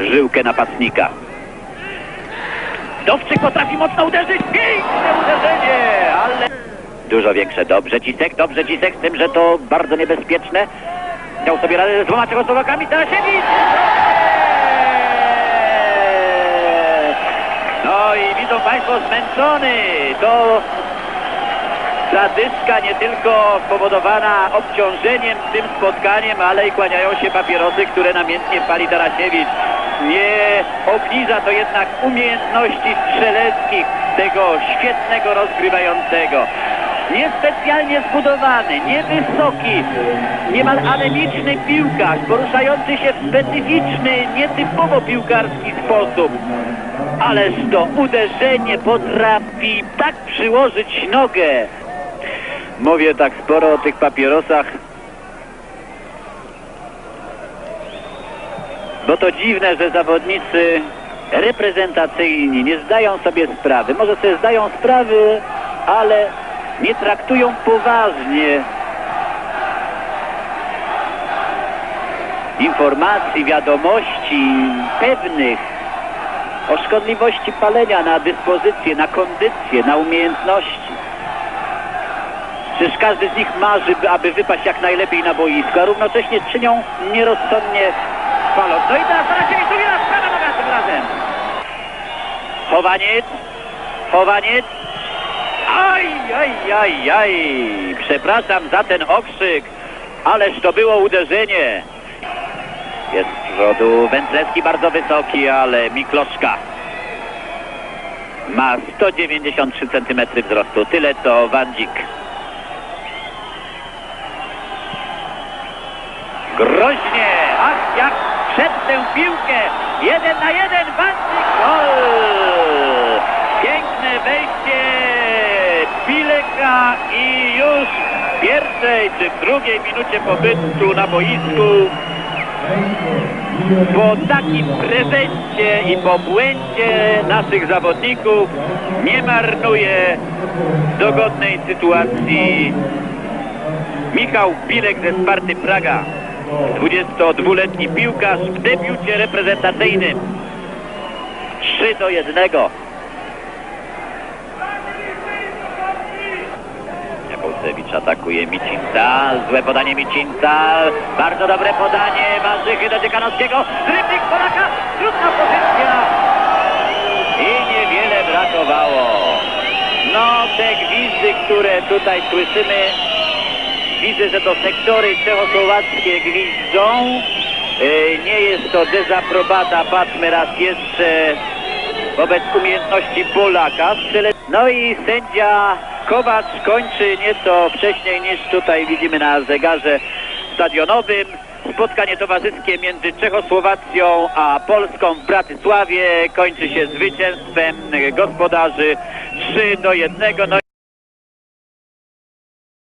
żyłkę napastnika. Dowczyk potrafi mocno uderzyć. Piękne uderzenie, ale... Dużo większe. Dobrze Cisek, dobrze Cisek, z tym, że to bardzo niebezpieczne. Miał sobie radę z dwoma Czechosłowakami, Tarasiewicz! No i widzą Państwo zmęczony. To zadyszka nie tylko spowodowana obciążeniem tym spotkaniem, ale i kłaniają się papierosy, które namiętnie pali Tarasiewicz. Nie obniża to jednak umiejętności strzeleckich tego świetnego rozgrywającego. Niespecjalnie zbudowany, niewysoki, niemal anemiczny piłkarz, poruszający się w specyficzny, nietypowo piłkarski sposób. Ależ to uderzenie potrafi tak przyłożyć nogę. Mówię tak sporo o tych papierosach, bo to dziwne, że zawodnicy reprezentacyjni nie zdają sobie sprawy. Może sobie zdają sprawy, ale nie traktują poważnie informacji, wiadomości pewnych o szkodliwości palenia na dyspozycję, na kondycję, na umiejętności. Przecież każdy z nich marzy, by- aby wypaść jak najlepiej na boisko, a równocześnie czynią nierozsądnie paląc. No i teraz Tarasiewicz drugi raz, prawa noga tym razem. Chowaniec, chowaniec. Aj, aj, aj, aj. Przepraszam za ten okrzyk, ależ to było uderzenie. Jest z przodu Wędrowski bardzo wysoki, ale Mikloszka ma 193 cm wzrostu. Tyle co Wandzik. Groźnie, ach jak przed tę piłkę. Jeden na jeden, Wandzik, gol! Piękne wejście Pileka i już w pierwszej czy drugiej minucie pobytu na boisku po takim prezencie i po błędzie naszych zawodników nie marnuje dogodnej sytuacji Michał Pilek ze Sparty Praga. 22-letni piłkarz w debiucie reprezentacyjnym. 3 do 1. Jakołcewicz atakuje Micinta, złe podanie Micinta, bardzo dobre podanie Warzychy do Dziekanowskiego, drybnik Polaka, trudna pozycja i niewiele brakowało. No te gwizdy, które tutaj słyszymy, widzę, że to sektory czechosłowackie gwizdzą. Yy, Nie jest to dezaprobata, patrzmy raz jeszcze wobec umiejętności Polaka. No i sędzia Kowacz kończy nieco wcześniej niż tutaj widzimy na zegarze stadionowym. Spotkanie towarzyskie między Czechosłowacją a Polską w Bratysławie kończy się zwycięstwem gospodarzy 3 do 1. No